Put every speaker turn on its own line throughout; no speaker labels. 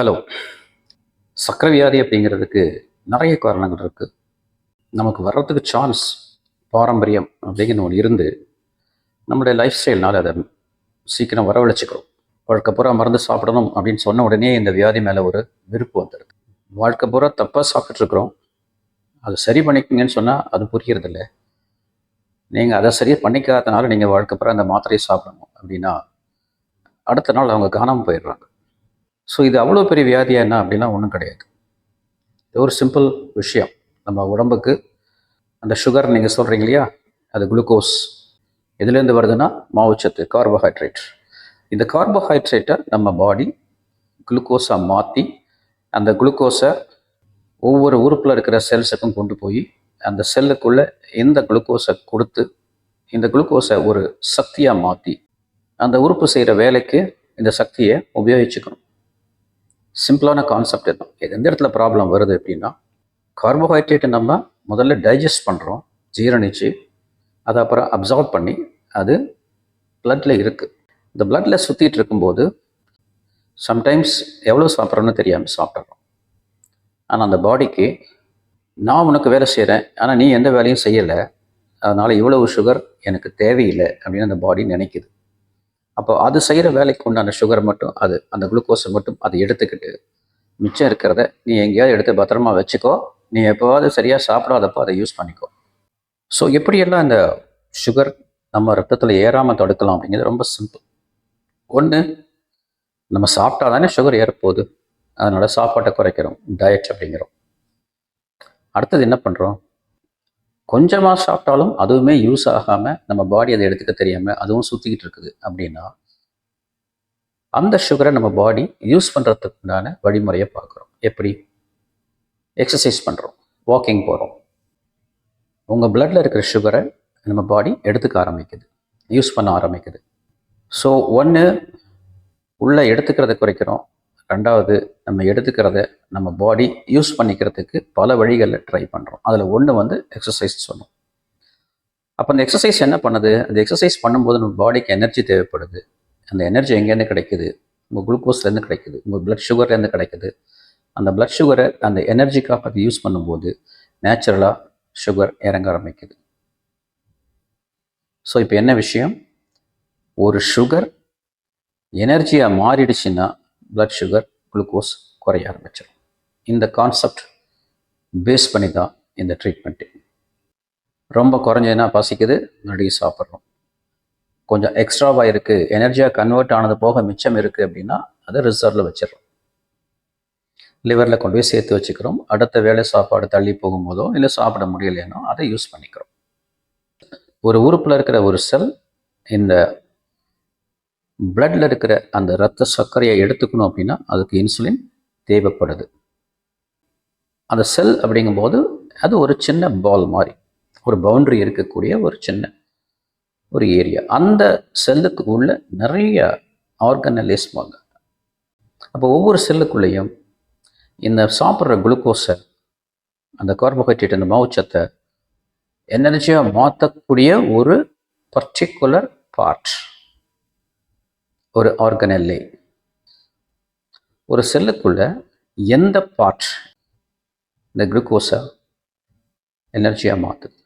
Hello சக்கரை வியாதி அப்படிங்கிறதுக்கு நிறைய காரணங்கள் இருக்குது நமக்கு வர்றதுக்கு சான்ஸ் பாரம்பரியம் அப்படிங்கிற ஒன்று இருந்து நம்மளுடைய லைஃப் ஸ்டைல்னால் அதை சீக்கிரம் வரவழைச்சிக்கிறோம். வாழ்க்கை பூரா மருந்து சாப்பிடணும் அப்படின்னு சொன்ன உடனே இந்த வியாதி மேலே ஒரு விருப்பு வந்துடுது. வாழ்க்கை பூரா தப்பாக சாப்பிட்ருக்குறோம் அதை சரி பண்ணிக்கங்கன்னு சொன்னால் அது புரியறதில்ல. நீங்கள் அதை சரியாக பண்ணிக்காதனால நீங்கள் வாழ்க்கை பூரா அந்த மாத்திரையை சாப்பிடணும் அப்படின்னா அடுத்த நாள் அவங்க காணாமல் போயிடுறாங்க. ஸோ இது அவ்வளோ பெரிய வியாதியாக என்ன அப்படின்னா ஒன்றும் கிடையாது. இது ஒரு சிம்பிள் விஷயம். நம்ம உடம்புக்கு அந்த சுகர் நீங்கள் சொல்கிறீங்க இல்லையா? அது குளுக்கோஸ் எதுலேருந்து வருதுன்னா மாவுச்சத்து கார்போஹைட்ரேட் இந்த கார்போஹைட்ரேட்டை நம்ம பாடி குளுக்கோஸாக மாற்றி அந்த குளுக்கோஸை ஒவ்வொரு உறுப்பில் இருக்கிற செல்ஸுக்கும் கொண்டு போய் அந்த செல்லுக்குள்ளே இந்த குளுக்கோஸை கொடுத்து இந்த குளுக்கோஸை ஒரு சக்தியாக மாற்றி அந்த உறுப்பு செய்கிற வேலைக்கு இந்த சக்தியை உபயோகிச்சுக்கணும். சிம்பிளான கான்செப்ட் இதுதான் இது. எந்த இடத்துல ப்ராப்ளம் வருது அப்படின்னா கார்போஹைட்ரேட்டை நம்ம முதல்ல டைஜஸ்ட் பண்ணுறோம் ஜீரணிச்சு அதை அப்புறம் அப்சார்ப் பண்ணி அது பிளட்டில் இருக்குது இந்த பிளட்டில் சுற்றிட்டு இருக்கும்போது சம்டைம்ஸ் எவ்வளோ சாப்பிட்றோன்னு தெரியாமல் சாப்பிட்றோம். ஆனால் அந்த பாடிக்கு நான் உனக்கு வேலை செய்கிறேன் ஆனால் நீ எந்த வேலையும் செய்யலை அதனால் இவ்வளவு சுகர் எனக்கு தேவையில்லை அப்படின்னு அந்த பாடி நினைக்குது. அப்போ அது செய்கிற வேலைக்கு உண்டான சுகர் மட்டும் அது அந்த குளுக்கோஸை மட்டும் அதை எடுத்துக்கிட்டு மிச்சம் இருக்கிறத நீ எங்கேயாவது எடுத்து பத்திரமா வச்சுக்கோ. நீ எப்போவாவது சரியாக சாப்பிடாதப்போ அதை யூஸ் பண்ணிக்கோ. ஸோ எப்படியெல்லாம் இந்த சுகர் நம்ம ரத்தத்தில் ஏறாமல் தடுக்கலாம் அப்படிங்கிறது ரொம்ப சிம்பிள் ஒன்று நம்ம சாப்பிட்டா தானே சுகர் ஏறப்போகுது. அதனால் சாப்பாட்டை குறைக்கிறோம் டயட் அப்படிங்கிறோம். அடுத்தது என்ன பண்ணுறோம் கொஞ்சமாக சாப்பிட்டாலும் அதுவுமே யூஸ் ஆகாமல் நம்ம பாடி அதை எடுத்துக்க தெரியாமல் அதுவும் சுற்றிக்கிட்டு இருக்குது அப்படின்னா அந்த சுகரை நம்ம பாடி யூஸ் பண்ணுறதுக்கு உண்டான வழிமுறையை பார்க்குறோம். எப்படி? எக்ஸசைஸ் பண்ணுறோம் வாக்கிங் போகிறோம் உங்கள் பிளட்டில் இருக்கிற சுகரை நம்ம பாடி எடுத்துக்க ஆரம்பிக்குது. யூஸ் பண்ண ஆரம்பிக்குது. ஸோ ஒன்று உள்ளே எடுத்துக்கிறத குறைக்கிறோம். ரெண்டாவது நம்ம எடுத்துக்கிறத நம்ம பாடி யூஸ் பண்ணிக்கிறதுக்கு பல வழிகளில் ட்ரை பண்ணுறோம் அதில் ஒன்று வந்து எக்ஸசைஸ் சொன்னோம். அப்போ அந்த எக்ஸசைஸ் என்ன பண்ணுது? அந்த எக்ஸசைஸ் பண்ணும்போது நம்ம பாடிக்கு எனர்ஜி தேவைப்படுது. அந்த எனர்ஜி எங்கேருந்து கிடைக்குது? உங்கள் குளுக்கோஸ்லேருந்து கிடைக்குது. உங்கள் பிளட் சுகர்லேருந்து கிடைக்குது. அந்த பிளட் சுகரை அந்த எனர்ஜிக்காக அது யூஸ் பண்ணும்போது நேச்சுரலாக சுகர் இறங்க ஆரம்பிக்குது. ஸோ இப்போ என்ன விஷயம்? ஒரு சுகர் எனர்ஜியாக மாறிடுச்சுன்னா பிளட் சுகர் குளுக்கோஸ் குறைய ஆரம்பிச்சிடும் இந்த கான்செப்ட் பேஸ் பண்ணி தான் இந்த ட்ரீட்மெண்ட்டு ரொம்ப குறைஞ்சதுன்னா பசிக்குது மறுபடியும் சாப்பிட்றோம். கொஞ்சம் எக்ஸ்ட்ராவாக இருக்குது எனர்ஜியாக கன்வெர்ட் ஆனது போக மிச்சம் இருக்குது அப்படின்னா அதை ரிசர்வில் வச்சிடறோம். லிவரில் கொண்டு போய் சேர்த்து வச்சுக்கிறோம். அடுத்த வேலை சாப்பாடு தள்ளி போகும்போதோ இல்லை சாப்பிட முடியலைன்னோ அதை யூஸ் பண்ணிக்கிறோம். ஒரு உறுப்பில் இருக்கிற ஒரு செல் இந்த பிளட்டில் இருக்கிற அந்த ரத்த சர்க்கரையை எடுத்துக்கணும் அப்படின்னா அதுக்கு இன்சுலின் தேவைப்படுது. அந்த செல் அப்படிங்கும்போது அது ஒரு சின்ன பால் மாதிரி ஒரு பவுண்ட்ரி இருக்கக்கூடிய ஒரு சின்ன ஒரு ஏரியா அந்த செல்லுக்கு உள்ள நிறைய ஆர்கனலிஸ்மாங்க அப்போ ஒவ்வொரு செல்லுக்குள்ளேயும் இந்த சாப்பிட்ற குளுக்கோஸை அந்த கார்போஹைட்ரேட் அந்த மாவுச்சத்தை எனர்ஜியாக மாற்றக்கூடிய ஒரு பர்டிகுலர் பார்ட் ஒரு ஆர்கனெல்லே ஒரு செல்லுக்குள்ள எந்த பார்ட் இந்த குளுக்கோஸை எனர்ஜியாக மாற்றுது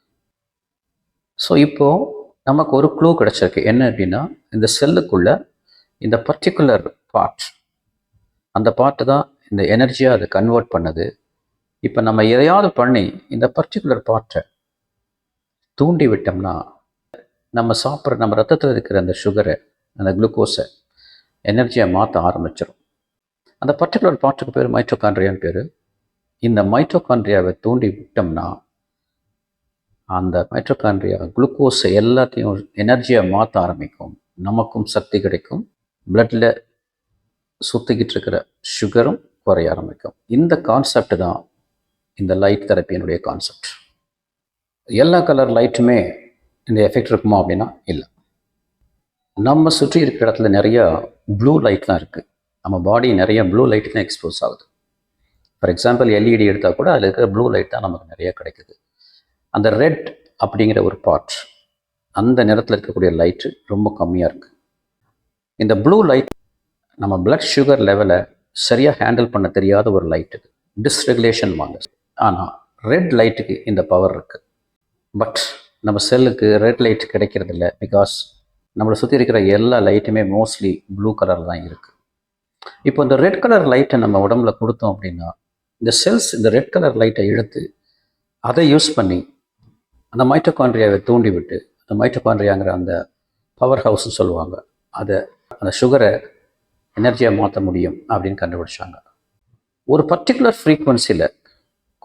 ஸோ இப்போது நமக்கு ஒரு க்ளூ கிடச்சிருக்கு. என்ன அப்படின்னா இந்த செல்லுக்குள்ள இந்த பர்டிகுலர் பார்ட் அந்த பார்ட்டு தான் இந்த எனர்ஜியாக அதை கன்வெர்ட் பண்ணுது. இப்போ நம்ம எதையாவது பண்ணி இந்த பர்டிகுலர் பார்ட்டை தூண்டி விட்டோம்னா நம்ம சாப்பிட்ற நம்ம ரத்தத்தில் இருக்கிற அந்த சுகரை அந்த குளுக்கோஸை எனர்ஜியை மாற்ற ஆரம்பிச்சிடும் அந்த பர்டிகுலர் பார்ட்டுக்கு பேர் மைட்ரோகான்ட்ரியான்னு பேர். இந்த மைட்ரோகான்ட்ரியாவை தூண்டி விட்டோம்னா அந்த மைட்ரோகான்ட்ரியா குளுக்கோஸ் எல்லாத்தையும் எனர்ஜியாக மாற்ற ஆரம்பிக்கும். நமக்கும் சக்தி கிடைக்கும். பிளட்டில் சுற்றிக்கிட்டு இருக்கிற சுகரும் குறைய ஆரம்பிக்கும். இந்த கான்செப்ட் தான் இந்த லைட் தெரப்பியினுடைய கான்செப்ட் எல்லா கலர் லைட்டுமே இந்த எஃபெக்ட் இருக்குமா அப்படின்னா இல்லை. நம்ம சுற்றி இருக்கிற இடத்துல நிறைய ப்ளூ லைட்லாம் இருக்குது நம்ம பாடி நிறைய ப்ளூ லைட் தான் எக்ஸ்போஸ் ஆகுது ஃபார் எக்ஸாம்பிள் எல்இடி எடுத்தால் கூட அதில் இருக்கிற ப்ளூ லைட் தான் நமக்கு நிறைய கிடைக்குது. அந்த ரெட் அப்படிங்கிற ஒரு பார்ட் அந்த நிறத்தில் இருக்கக்கூடிய லைட்டு ரொம்ப கம்மியாக இருக்குது இந்த ப்ளூ லைட் நம்ம பிளட் சுகர் லெவலை சரியாக ஹேண்டில் பண்ண தெரியாத ஒரு லைட் இது. டிஸ்ரெகுலேஷன் வாங்க. ஆனால் ரெட் லைட்டுக்கு இந்த பவர் இருக்குது பட் நம்ம செல்லுக்கு ரெட் லைட் கிடைக்கிறது இல்லை பிகாஸ் நம்மளை சுற்றி இருக்கிற எல்லா லைட்டுமே மோஸ்ட்லி ப்ளூ கலர் தான் இருக்குது இப்போ இந்த ரெட் கலர் லைட்டை நம்ம உடம்புல கொடுத்தோம் அப்படின்னா இந்த செல்ஸ் இந்த ரெட் கலர் லைட்டை எடுத்து அதை யூஸ் பண்ணி அந்த மைட்டோகான்ட்ரியாவை தூண்டி விட்டு அந்த மைட்டோகான்ட்ரியாங்கிற அந்த பவர் ஹவுஸ்ன்னு சொல்லுவாங்க அதை அந்த சுகரை எனர்ஜியாக மாற்ற முடியும் அப்படின்னு கண்டுபிடிச்சாங்க. ஒரு பர்டிகுலர் ஃப்ரீக்குவன்சியில்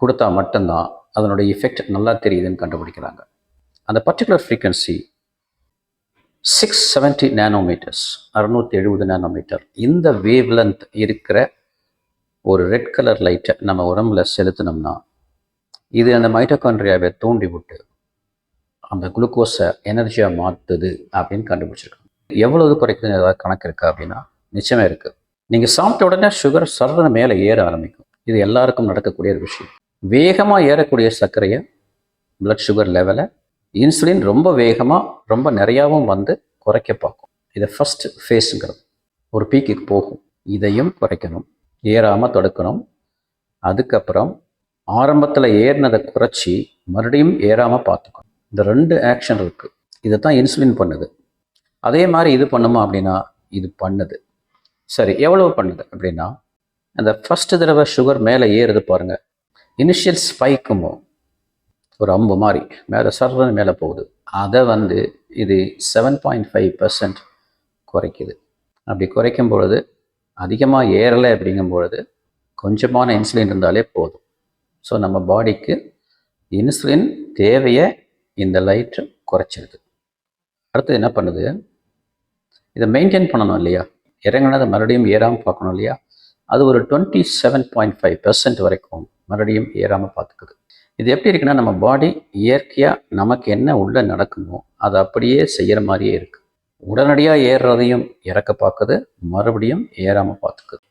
கொடுத்தா மட்டும்தான் அதனுடைய எஃபெக்ட் நல்லா தெரியுதுன்னு கண்டுபிடிக்கிறாங்க. அந்த particular frequency six seventy nanometers அறுநூற்றி எழுபது நேனோமீட்டர் இந்த வேவ் லென்த் இருக்கிற ஒரு ரெட் கலர் லைட்டை நம்ம உடம்புல செலுத்தினோம்னா இது அந்த மைட்டோகான்ட்ரியாவை தூண்டி விட்டு அந்த குளுக்கோஸை எனர்ஜியாக மாற்றுது அப்படின்னு கண்டுபிடிச்சிருக்காங்க. எவ்வளவு குறைக்குதுன்னு ஏதாவது கணக்கு இருக்கா அப்படின்னா நிச்சயமே இருக்குது நீங்கள் சாப்பிட்ட உடனே சுகர் சர்றன மேலே ஏற ஆரம்பிக்கும். இது எல்லாருக்கும் நடக்கக்கூடிய ஒரு விஷயம். வேகமாக ஏறக்கூடிய சர்க்கரையை பிளட் சுகர் லெவலை இன்சுலின் ரொம்ப வேகமாக ரொம்ப நிறையாவும் வந்து குறைக்க பார்க்கும். இதை ஃபஸ்ட் ஃபேஸுங்கிறது ஒரு பீக்குக்கு போகும். இதையும் குறைக்கணும். ஏறாமல் தடுக்கணும். அதுக்கப்புறம் ஆரம்பத்தில் ஏறினதை குறைச்சி மறுபடியும் ஏறாமல் பார்த்துக்கணும். இந்த ரெண்டு ஆக்ஷன் இருக்குது இதை தான் இன்சுலின் பண்ணுது. அதே மாதிரி இது பண்ணுமா அப்படின்னா இது பண்ணுது. சரி எவ்வளவு பண்ணுது அப்படின்னா அந்த ஃபஸ்ட்டு தடவை சுகர் மேலே ஏறுது பாருங்கள் இனிஷியல் ஸ்பைக்குமோ ஒரு அம்பு மாதிரி மேலே சர்றன்னு மேலே போகுது. அதை வந்து இது செவன் பாயிண்ட் ஃபைவ் பர்சன்ட் குறைக்குது. அப்படி குறைக்கும் பொழுது அதிகமாக ஏறலை அப்படிங்கும் பொழுது கொஞ்சமான இன்சுலின் இருந்தாலே போதும். ஸோ நம்ம பாடிக்கு இன்சுலின் தேவையை இந்த லைட்டு குறைச்சிருது. அடுத்து என்ன பண்ணுது? இதை மெயின்டைன் பண்ணணும் இல்லையா? இறங்கினதை மறுபடியும் ஏறாமல் பார்க்கணும் இல்லையா? அது ஒரு twenty seven point five percent வரைக்கும் மறுபடியும் ஏறாமல் பார்த்துக்குது. இது எப்படி இருக்குன்னா நம்ம பாடி இயற்கையாக நமக்கு என்ன உள்ளே நடக்குமோ அதை அப்படியே செய்கிற மாதிரியே இருக்குது உடனடியாக ஏறுறதையும் இறக்க பார்க்குது மறுபடியும் ஏறாமல் பார்த்துக்குது.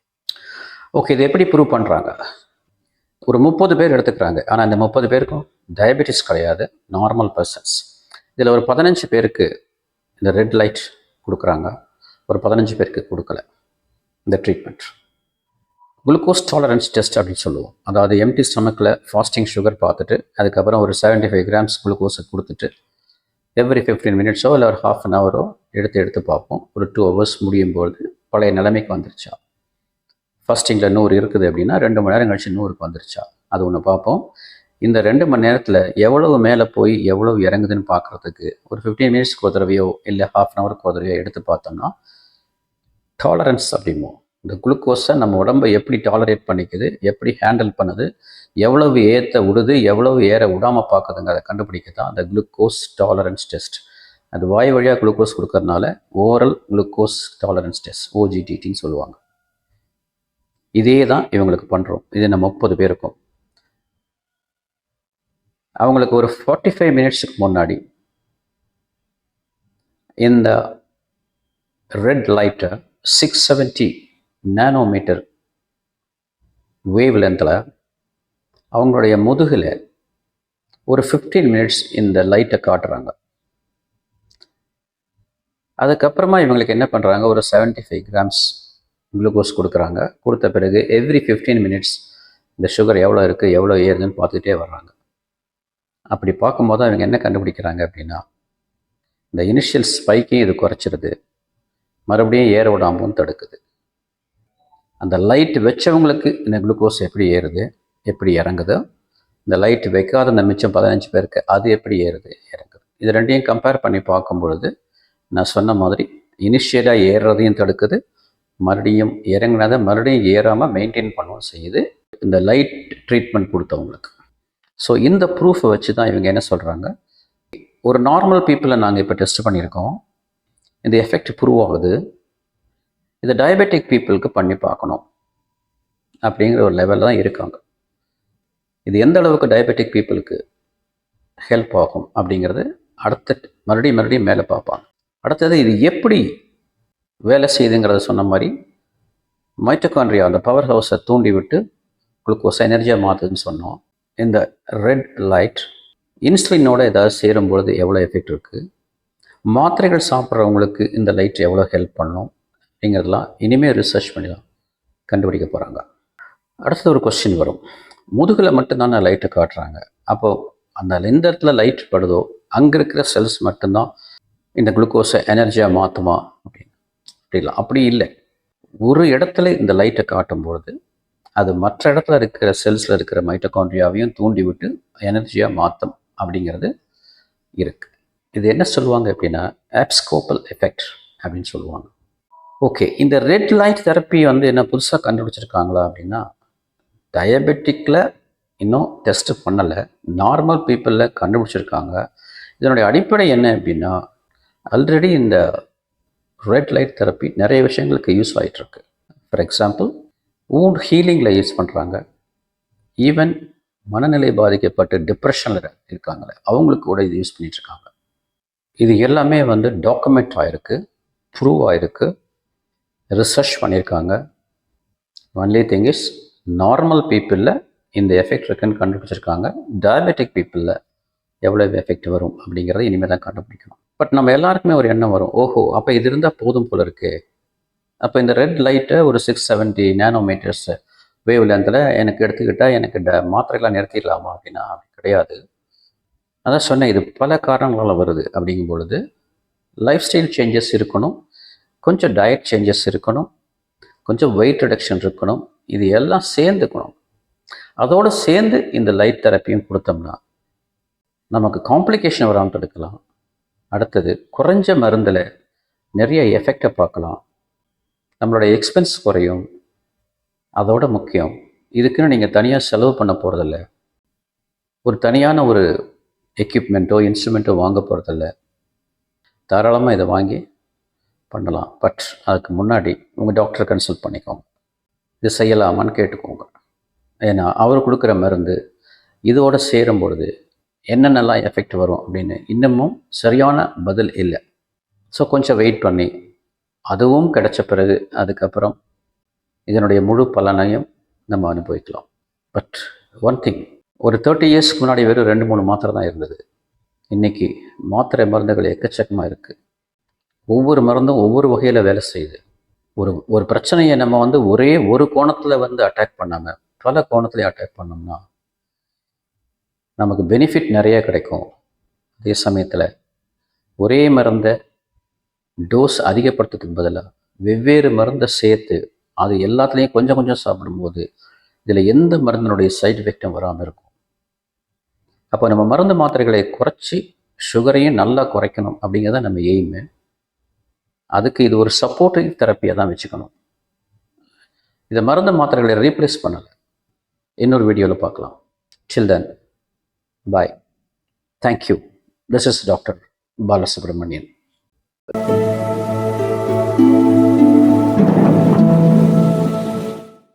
ஓகே இது எப்படி ப்ரூவ் பண்ணுறாங்க ஒரு முப்பது பேர் எடுத்துக்கிறாங்க. ஆனால் இந்த முப்பது பேருக்கும் டயபெட்டிஸ் கிடையாது நார்மல் பர்சன்ஸ் இதில் ஒரு பதினஞ்சு பேருக்கு இந்த ரெட் லைட் கொடுக்குறாங்க. ஒரு பதினஞ்சு பேருக்கு கொடுக்கல இந்த ட்ரீட்மெண்ட் குளுக்கோஸ் டாலரன்ஸ் டெஸ்ட் அப்படின்னு சொல்லுவோம். அதாவது எம்டி ஸ்டமக்கில் ஃபாஸ்டிங் சுகர் பார்த்துட்டு அதுக்கப்புறம் ஒரு 75 ஃபைவ் கிராம்ஸ் குளுக்கோஸை கொடுத்துட்டு எவ்ரி ஃபிஃப்டீன் மினிட்ஸோ இல்லை ஒரு ஹாஃப் அன் ஹவரோ எடுத்து எடுத்து பார்ப்போம். ஒரு டூ ஹவர்ஸ் முடியும் போது பழைய நிலைமைக்கு வந்துருச்சா? ஃபஸ்டிங்கில் நூறு இருக்குது அப்படின்னா ரெண்டு மணி நேரம் கழிச்சு நூறுக்கு வந்துருச்சா? அது ஒன்று பார்ப்போம். இந்த ரெண்டு மணி நேரத்தில் எவ்வளவு மேலே போய் எவ்வளவு இறங்குதுன்னு பார்க்குறதுக்கு ஒரு ஃபிஃப்டீன் மினிட்ஸ்க்கு ஒரு தடவையோ இல்லை ஹாஃப் அன் ஹவருக்கு ஒரு தடவையோ எடுத்து பார்த்தோம்னா டாலரன்ஸ் அப்படிமோ இந்த குளுக்கோஸை நம்ம உடம்பை எப்படி டாலரேட் பண்ணிக்குது எப்படி ஹேண்டில் பண்ணுது எவ்வளவு ஏற்ற விடுது எவ்வளவு ஏற விடாமல் பார்க்குதுங்கிறத கண்டுபிடிக்க தான் அந்த குளுக்கோஸ் டாலரன்ஸ் டெஸ்ட் அது வாய் வழியாக குளுக்கோஸ் கொடுக்கறனால ஓரல் குளுக்கோஸ் டாலரன்ஸ் டெஸ்ட் ஓஜிடிடின்னு சொல்லுவாங்க. இதே தான் இவங்களுக்கு பண்ணுறோம் இது நம்ம முப்பது பேருக்கும். அவங்களுக்கு ஒரு ஃபார்ட்டி ஃபைவ் மினிட்ஸுக்கு முன்னாடி இந்த ரெட் லைட்டை சிக்ஸ் செவன்ட்டி நேனோமீட்டர் வேவ் லென்த்தில் அவங்களுடைய முதுகில் ஒரு ஃபிஃப்டீன் மினிட்ஸ் இந்த லைட்டை காட்டுறாங்க. அதுக்கப்புறமா இவங்களுக்கு என்ன பண்ணுறாங்க ஒரு 75 ஃபைவ் கிராம்ஸ் குளுக்கோஸ் கொடுக்குறாங்க. கொடுத்த பிறகு எவ்ரி ஃபிஃப்டீன் மினிட்ஸ் இந்த சுகர் எவ்வளோ இருக்குது எவ்வளோ ஏறுதுன்னு பார்த்துட்டே வர்றாங்க. அப்படி பார்க்கும்போது அவங்க என்ன கண்டுபிடிக்கிறாங்க அப்படின்னா இந்த இனிஷியல் ஸ்பைக்கையும் இது குறைச்சிருது. மறுபடியும் ஏற விடாமலும் தடுக்குது. அந்த லைட் வச்சவங்களுக்கு இந்த குளுக்கோஸ் எப்படி ஏறுது? எப்படி இறங்குது? இந்த லைட் வைக்காத அந்த மிச்சம் பதினஞ்சு பேருக்கு அது எப்படி ஏறுது? இறங்குது. இது ரெண்டையும் கம்பேர் பண்ணி பார்க்கும் பொழுது நான் சொன்ன மாதிரி இனிஷியலாக ஏறுறதையும் தடுக்குது. மறுபடியும் இறங்குனதை மறுபடியும் ஏறாமல் மெயின்டைன் பண்ணவும் செய்யுது. இந்த லைட் ட்ரீட்மெண்ட் கொடுத்தவங்களுக்கு. ஸோ இந்த ப்ரூஃபை வச்சு தான் இவங்க என்ன சொல்கிறாங்க ஒரு நார்மல் பீப்புளை நாங்கள் இப்போ டெஸ்ட் பண்ணியிருக்கோம். இந்த எஃபெக்ட் ப்ரூவ் ஆகுது. இதை டயபெட்டிக் பீப்புளுக்கு பண்ணி பார்க்கணும். அப்படிங்கிற ஒரு லெவலில் தான் இருக்காங்க. இது எந்த அளவுக்கு டயபெட்டிக் பீப்புளுக்கு ஹெல்ப் ஆகும் அப்படிங்கிறது அடுத்த மறுபடியும் மறுபடியும் மேலே பார்ப்பாங்க. அடுத்தது இது எப்படி வேலை செய்யுதுங்கிறத சொன்ன மாதிரி மைட்டோகான்ட்ரியா அந்த பவர் ஹவுஸை தூண்டி விட்டு குளுக்கோஸ் எனர்ஜியாக மாற்றுதுன்னு சொன்னோம். இந்த ரெட் லைட் இன்சுலினோட ஏதாவது சேரும்பொழுது எவ்வளோ எஃபெக்ட் இருக்குது மாத்திரைகள் சாப்பிட்றவங்களுக்கு இந்த லைட் எவ்வளோ ஹெல்ப் பண்ணும்? அப்படிங்கிறதெல்லாம் இனிமேல் ரிசர்ச் பண்ணலாம் கண்டுபிடிக்க போகிறாங்க அடுத்தது ஒரு கொஸ்டின் வரும். முதுகில் மட்டும்தானே லைட்டை காட்டுறாங்க. அப்போது அந்த எந்த இடத்துல லைட் படுதோ அங்கே இருக்கிற செல்ஸ் மட்டும்தான் இந்த குளுக்கோஸை எனர்ஜியாக மாற்றுமா அப்படின்னு. அப்படிலாம். அப்படி இல்லை. ஒரு இடத்துல இந்த லைட்டை காட்டும் பொழுது அது மற்ற இடத்துல இருக்கிற செல்ஸில் இருக்கிற மைட்டோகாண்ட்ரியாவையும் தூண்டி விட்டு எனர்ஜியாக மாற்றும் அப்படிங்கிறது இருக்குது இது என்ன சொல்லுவாங்க அப்படின்னா ஆப்ஸ்கோப்பல் எஃபெக்ட் அப்படின்னு சொல்லுவாங்க. ஓகே இந்த ரெட் லைட் தெரப்பி வந்து என்ன புதுசாக கண்டுபிடிச்சிருக்காங்களா அப்படின்னா டயபெட்டிக்கில் இன்னும் டெஸ்ட் பண்ணலை நார்மல் பீப்புளில் கண்டுபிடிச்சிருக்காங்க. இதனுடைய அடிப்படை என்ன அப்படின்னா ஆல்ரெடி இந்த ரெட் லைட் தெரப்பி நிறைய விஷயங்களுக்கு யூஸ் ஆகிட்டுருக்கு ஃபார் எக்ஸாம்பிள் ஊண்ட் ஹீலிங்கில் யூஸ் பண்ணுறாங்க ஈவன் மனநிலை பாதிக்கப்பட்டு டிப்ரெஷனில் இருக்காங்களே அவங்களுக்கு கூட இது யூஸ் பண்ணிகிட்ருக்காங்க இது எல்லாமே வந்து டாக்குமெண்ட் ஆகிருக்கு ப்ரூவ் ஆகிருக்கு ரிசர்ச் பண்ணியிருக்காங்க ஒன்லி திங் இஸ் நார்மல் பீப்புளில் இந்த எஃபெக்ட் இருக்குன்னு கண்டுபிடிச்சிருக்காங்க. டயபெட்டிக் பீப்புளில் எவ்வளோ எஃபெக்ட் வரும் அப்படிங்கிறத இனிமேல் தான் கண்டுபிடிக்கணும். பட் நம்ம எல்லாருக்குமே ஒரு எண்ணம் வரும். ஓஹோ அப்போ இது இருந்தால் போதும் போல இருக்குது அப்போ இந்த ரெட் லைட்டை ஒரு சிக்ஸ் செவன்ட்டி நேனோமீட்டர்ஸ் வேவ் லென்த்தில் எனக்கு எடுத்துக்கிட்டால் எனக்கு ட மாத்திரைகளாக நிறுத்திடலாமா அப்படின்னா அப்படி கிடையாது. அதான் சொன்னேன் இது பல காரணங்களால் வருது அப்படிங்கும் பொழுது லைஃப் ஸ்டைல் சேஞ்சஸ் இருக்கணும். கொஞ்சம் டயட் சேஞ்சஸ் இருக்கணும். கொஞ்சம் வெயிட் ரிடக்ஷன் இருக்கணும். இது எல்லாம் சேர்ந்துக்கணும் அதோடு சேர்ந்து இந்த லைட் தெரப்பியும் கொடுத்தோம்னா நமக்கு காம்ப்ளிகேஷன் வராமல் தடுக்கலாம். அடுத்தது குறைஞ்ச மருந்தில் நிறைய எஃபெக்டை பார்க்கலாம். நம்மளோட எக்ஸ்பென்ஸ் குறையும். அதோட முக்கியம். இதுக்குன்னு நீங்கள் தனியாக செலவு பண்ண போகிறதில்ல ஒரு தனியான ஒரு எக்யூப்மெண்ட்டோ இன்ஸ்ட்ருமெண்ட்டோ வாங்க போகிறதில்ல தாராளமாக இதை வாங்கி பண்ணலாம். பட் அதுக்கு முன்னாடி உங்கள் டாக்டரை கன்சல்ட் பண்ணிக்கோங்க. இது செய்யலாமான்னு கேட்டுக்கோங்க. ஏன்னா அவர் கொடுக்குற மருந்து இதோடு சேரும் பொழுது என்னென்னலாம் எஃபெக்ட் வரும் அப்படின்னு இன்னமும் சரியான பதில் இல்லை. ஸோ கொஞ்சம் வெயிட் பண்ணி அதுவும் கிடைச்ச பிறகு அதுக்கப்புறம் இதனுடைய முழு பலனையும் நம்ம அனுபவிக்கலாம். பட் ஒன் திங் ஒரு தேர்ட்டி இயர்ஸ்க்கு முன்னாடி வெறும் ரெண்டு மூணு மாத்திரை தான் இருந்தது. இன்றைக்கி மாத்திரை மருந்துகள் எக்கச்சக்கமாக இருக்குது ஒவ்வொரு மருந்தும் ஒவ்வொரு வகையில் வேலை செய்யுது. ஒரு ஒரு பிரச்சனையை நம்ம வந்து ஒரே ஒரு கோணத்தில் வந்து அட்டாக் பண்ணாமல் பல கோணத்தில் அட்டாக் பண்ணோம்னா நமக்கு பெனிஃபிட் நிறைய கிடைக்கும். அதே சமயத்தில் ஒரே மருந்தை டோஸ் அதிகப்படுத்துறதுக்கு பதிலாக வெவ்வேறு மருந்தை சேர்த்து அது எல்லாத்துலேயும் கொஞ்சம் கொஞ்சம் சாப்பிடும்போது இதில் எந்த மருந்தினுடைய சைடு எஃபெக்டும் வராமல் இருக்கும். அப்போ நம்ம மருந்து மாத்திரைகளை குறைச்சி சுகரையும் நல்லா குறைக்கணும் அப்படிங்கிறத நம்ம எய்மு அதுக்கு இது ஒரு சப்போர்ட்டிவ் தெரப்பியாக தான் வச்சுக்கணும். இதை மருந்து மாத்திரைகளை ரீப்ளேஸ் பண்ணலை. இன்னொரு வீடியோவில் பார்க்கலாம். Till then bye thank you this is doctor Balasubramanian